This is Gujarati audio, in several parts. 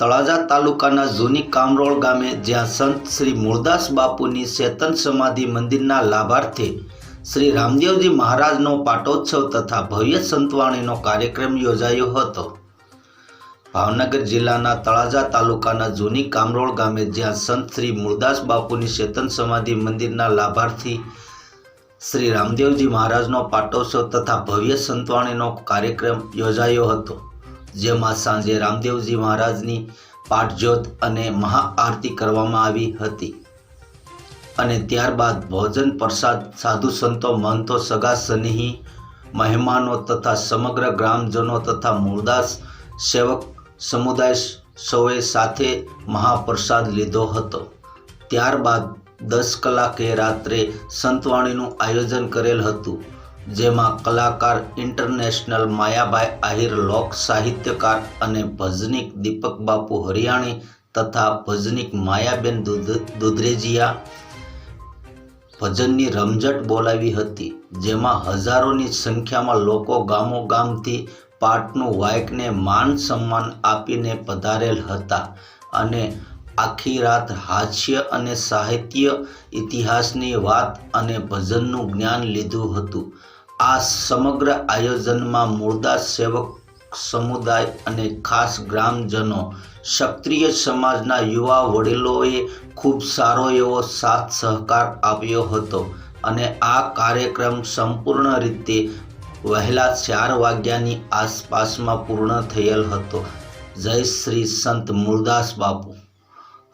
તળાજા તાલુકાના જૂની કામરોળ ગામે જ્યાં સંત શ્રી મૂળદાસ બાપુની ચેતન સમાધિ મંદિરના લાભાર્થે શ્રી રામદેવજી મહારાજનો પાટોત્સવ તથા ભવ્ય સંતવાણીનો કાર્યક્રમ યોજાયો હતો. ભાવનગર જિલ્લાના તળાજા તાલુકાના જૂની કામરોળ ગામે જ્યાં સંત શ્રી મૂળદાસ બાપુની ચેતન સમાધિ મંદિરના લાભાર્થી શ્રી રામદેવજી મહારાજનો પાટોત્સવ તથા ભવ્ય સંતવાણીનો કાર્યક્રમ યોજાયો હતો. જેમાં સાંજે રામદેવજી મહારાજની પાઠજોત અને મહાઆરતી કરવામાં આવી હતી. અને ત્યારબાદ ભોજન પ્રસાદ સાધુ સંતો મહંતો સગા સનિહી મહેમાનો તથા સમગ્ર ગ્રામજનો તથા મૂળદાસ સેવક સમુદાય સૌએ સાથે મહાપ્રસાદ લીધો હતો. ત્યારબાદ દસ કલાકે રાત્રે સંતવાણીનું આયોજન કરેલ હતું. જેમાં કલાકાર ઇન્ટરનેશનલ માયાભાઈ આહિર, લોક સાહિત્યકાર અને ભજનિક દીપક બાપુ હરિયાણી તથા ભજનીક માયાબેન દુધ, દુધરેજિયા ભજનની રમઝટ બોલાવી હતી, જેમાં હજારોની સંખ્યામાં લોકો ગામો ગામથી પાટનું વાયકને માન સન્માન આપીને પધારેલ હતા અને આખી રાત હાસ્ય અને સાહિત્ય ઇતિહાસની વાત અને ભજનનું જ્ઞાન લીધું હતું. આ સમગ્ર આયોજનમાં મૂળદાસ સેવક સમુદાય અને ખાસ ગ્રામજનો, ક્ષત્રિય સમાજના યુવા વડીલોએ ખૂબ સારો એવો સાથ સહકાર આપ્યો હતો અને આ કાર્યક્રમ સંપૂર્ણ રીતે વહેલા ચાર વાગ્યાની આસપાસમાં પૂર્ણ થયેલ હતો. જય શ્રી સંત મૂળદાસ બાપુ.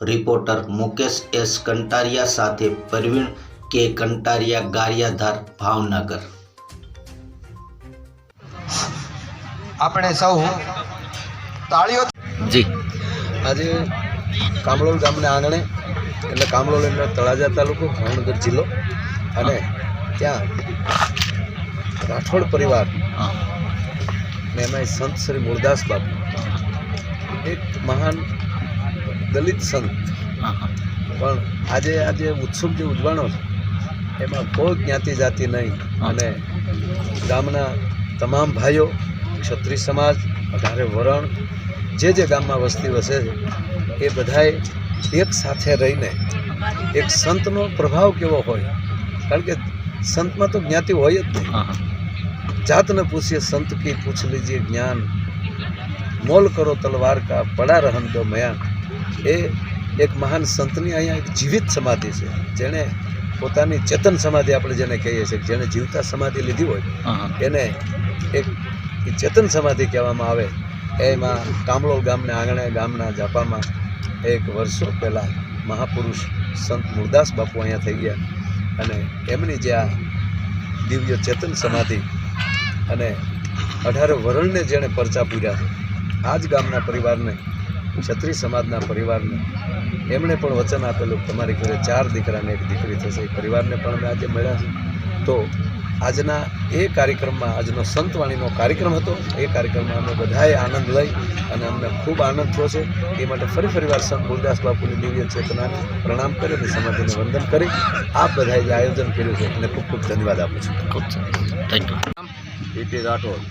રિપોર્ટર મુકેશ એસ કંટારિયા સાથે પરવીણ કે કંટારિયા ગારિયાધાર ભાવનગર. આપણે સૌ તાળીઓ જી. આજે કામળોલ ગામના આંગણે એટલે કામળોલ એટલે તળાજા તાલુકો ભાવનગર જિલ્લો અને ત્યાં રાઠોડ પરિવાર ને એમાં સંત શ્રી મૂળદાસ બાપુ. એક મહાન દલિત સંત. પણ આજે આજે ઉત્સવ જે ઉજવાનો છે એમાં કોઈ જ્ઞાતિ જાતિ નહીં. અને ગામના તમામ ભાઈઓ ક્ષત્રિય સમાજ અઢારે વરણ જે જે ગામમાં વસ્તી વસે છે એ બધાએ એક સાથે રહીને એક સંતનો પ્રભાવ કેવો હોય? કારણ કે સંતમાં તો જ્ઞાતિ હોય જ નહીં. જાતને પૂછીએ સંત કી પૂછ લીજીએ જ્ઞાન. મોલ કરો તલવાર કા પડા રહન દો મયાન. એ એક મહાન સંતની અહીંયા એક જીવિત સમાધિ છે. જેણે પોતાની ચેતન સમાધિ આપણે જેને કહીએ છીએ જેણે જીવતા સમાધિ લીધી હોય એને એક એ ચેતન સમાધિ કહેવામાં આવે, એમાં કામળોલ ગામના આંગણે ગામના જાપામાં એક વર્ષો પહેલાં મહાપુરુષ સંત મુરદાસ બાપુ અહીંયા થઈ ગયા અને એમની જે આ દિવ્ય ચેતન સમાધિ અને અઢાર વરણને જેણે પરચા પૂર્યા આ જ ગામના પરિવારને, ક્ષત્રિય સમાજના પરિવારને, એમણે પણ વચન આપેલું તમારી ઘરે ચાર દીકરાને એક દીકરી થશે, એ પરિવારને પણ અમે આજે મળ્યા છે તો આજના એ કાર્યક્રમમાં આજનો સંતવાણીનો કાર્યક્રમ હતો. એ કાર્યક્રમમાં અમે બધાએ આનંદ લઈ અને અમને ખૂબ આનંદ થયો છે. એ માટે ફરી ફરીવાર સંત ગુરદાસ બાપુની દિવ્ય ચેતનાને પ્રણામ કરી અને સમાધિને વંદન કરી. આપ બધાએ જે આયોજન કર્યું છે એને ખૂબ ખૂબ ધન્યવાદ આપું છું. ખૂબ thank you PT Rathod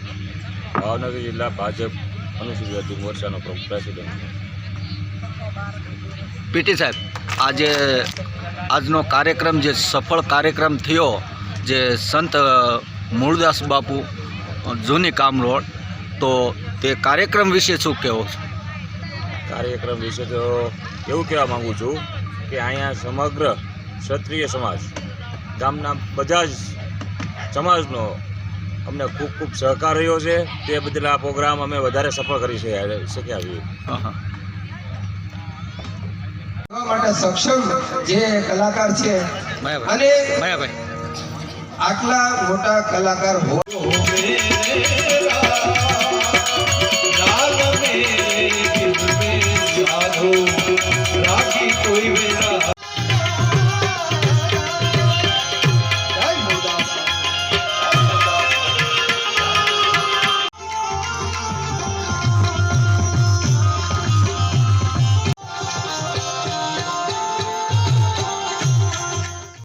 Bhavnagar જિલ્લા ભાજપ અનુસૂચિત જાતિ મોરચાનો પ્રમુખ પ્રેસિડેન્ટ. પીટી સાહેબ આજે આજનો કાર્યક્રમ જે સફળ કાર્યક્રમ થયો જે સંત મૂળદાસ બાપુ જૂની કામ રોડ તો તે કાર્યક્રમ વિશે શું કહેવો છો? કાર્યક્રમ વિશે તો એવું કહેવા માગું છું કે અહીંયા સમગ્ર ક્ષત્રિય સમાજ ગામના બધા જ સમાજનો અમને ખૂબ ખૂબ સહકાર રહ્યો છે. તે બદલ આ પ્રોગ્રામ અમે વધારે સફળ કરી શક્યા શક્યા છીએ. માટે સક્ષમ જે કલાકાર છે અને માયાભાઈ. આટલા મોટા કલાકાર હોય